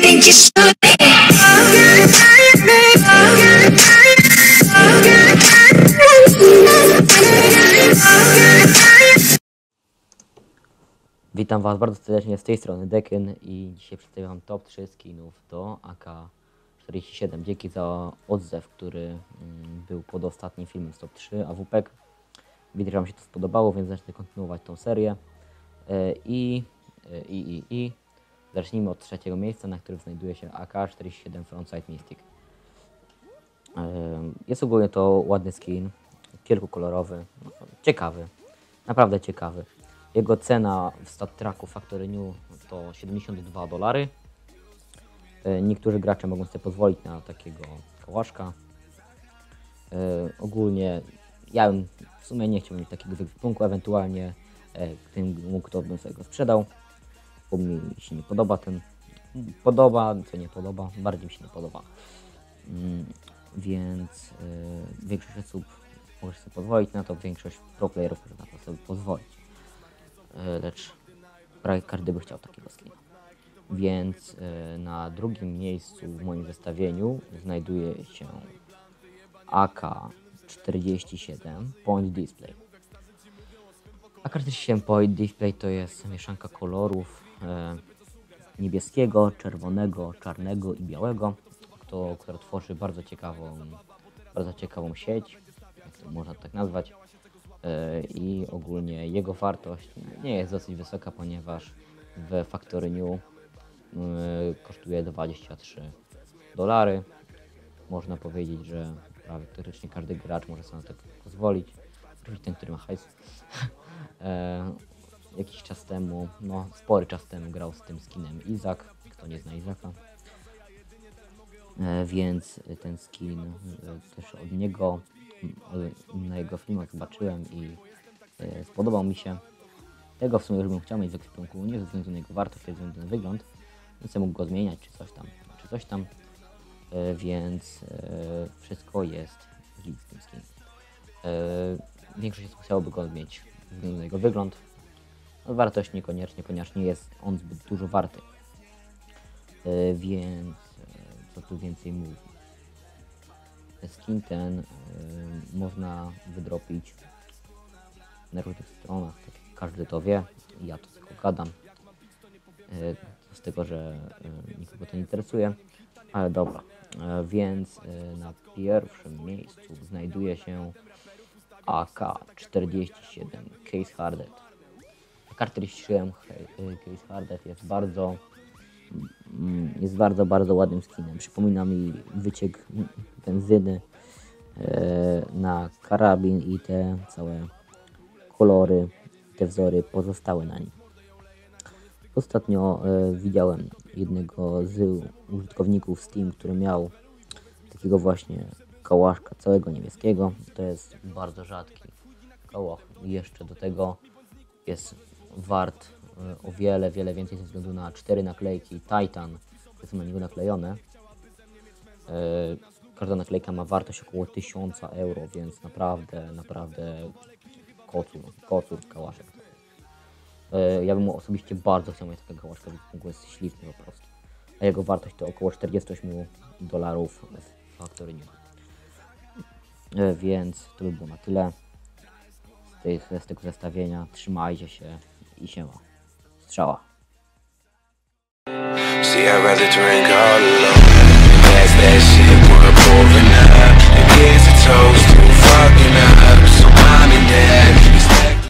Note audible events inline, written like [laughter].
think you should be. Witam Was bardzo serdecznie z tej strony Deken i dzisiaj przedstawiam top 3 skinów do AK-47. Dzięki za odzew, który mm, był pod ostatnim filmem z top 3 AWP. Widzę, że Wam się to spodobało, więc zacznę kontynuować tą serię. E, I, e, i, i, i zacznijmy od trzeciego miejsca, na którym znajduje się AK-47 Frontside Mystic. E, Jest ogólnie to ładny skin, kilkukolorowy, ciekawy, naprawdę ciekawy. Jego cena w StatTracku Factory New to 72 dolary. E, Niektórzy gracze mogą sobie pozwolić na takiego kałaszka. E, Ogólnie ja w sumie nie chciałbym mieć takiego wypunku, ewentualnie e, gdybym mógł, to bym sobie go sprzedał, mi się nie podoba ten. Podoba, co nie podoba, bardziej mi się nie podoba. Mm, Więc e, większość osób może sobie pozwolić na to, większość pro playerów może na to sobie pozwolić. E, lecz prawie każdy by chciał takiego skina. Więc e, na drugim miejscu w moim zestawieniu znajduje się AK-47 Point Display. AK-47 Point Display to jest mieszanka kolorów niebieskiego, czerwonego, czarnego i białego, to, która tworzy bardzo ciekawą, bardzo ciekawą sieć, jak to można tak nazwać. E, i ogólnie jego wartość nie jest dosyć wysoka, ponieważ w Factory New e, kosztuje 23 dolary. Można powiedzieć, że prawie teoretycznie każdy gracz może sobie na to pozwolić. Oczywiście ten, który ma hajs. [laughs] Jakiś czas temu, no spory czas temu grał z tym skinem Izak, kto nie zna Izaka. E, więc ten skin e, też od niego na jego filmach zobaczyłem i e, spodobał mi się. Tego w sumie już bym chciał mieć w ekwipunku, nie ze względu na jego wartość, ze względu na wygląd. Więc mógł go zmieniać, czy coś tam, czy coś tam. Więc wszystko jest git z tym skinem. Większość osób chciałoby go mieć ze względu na jego wygląd. No, wartość niekoniecznie, ponieważ nie jest on zbyt dużo warty. E, Więc e, co tu więcej mówić? Skin ten y, można wydropić na różnych stronach, tak jak każdy to wie. Ja to tylko gadam. Z tego, że nikogo to nie interesuje. Ale dobra, więc na pierwszym miejscu znajduje się AK-47 Case Hardened. AK-47 he- y, Case Hardened jest bardzo mm, jest bardzo, bardzo ładnym skinem. Przypomina mi wyciek benzyny e, na karabin i te całe kolory, te wzory pozostały na nim. Ostatnio e, widziałem jednego z użytkowników Steam, który miał takiego właśnie kałaszka całego niebieskiego. To jest bardzo rzadki kałach. Jeszcze do tego jest wart e, o wiele, wiele więcej ze względu na cztery naklejki Titan, które są na niego naklejone. E, Każda naklejka ma wartość około 1000 euro, więc naprawdę, naprawdę kocur, kocur kałaszek. E, Ja bym osobiście bardzo chciał mieć takiego kałaszka, bo jest śliczny po prostu. A jego wartość to około 48 dolarów w Factory New. E, Więc to by było na tyle z, z tego zestawienia. Trzymajcie się i siema. Strzała. See, I'd rather drink all alone.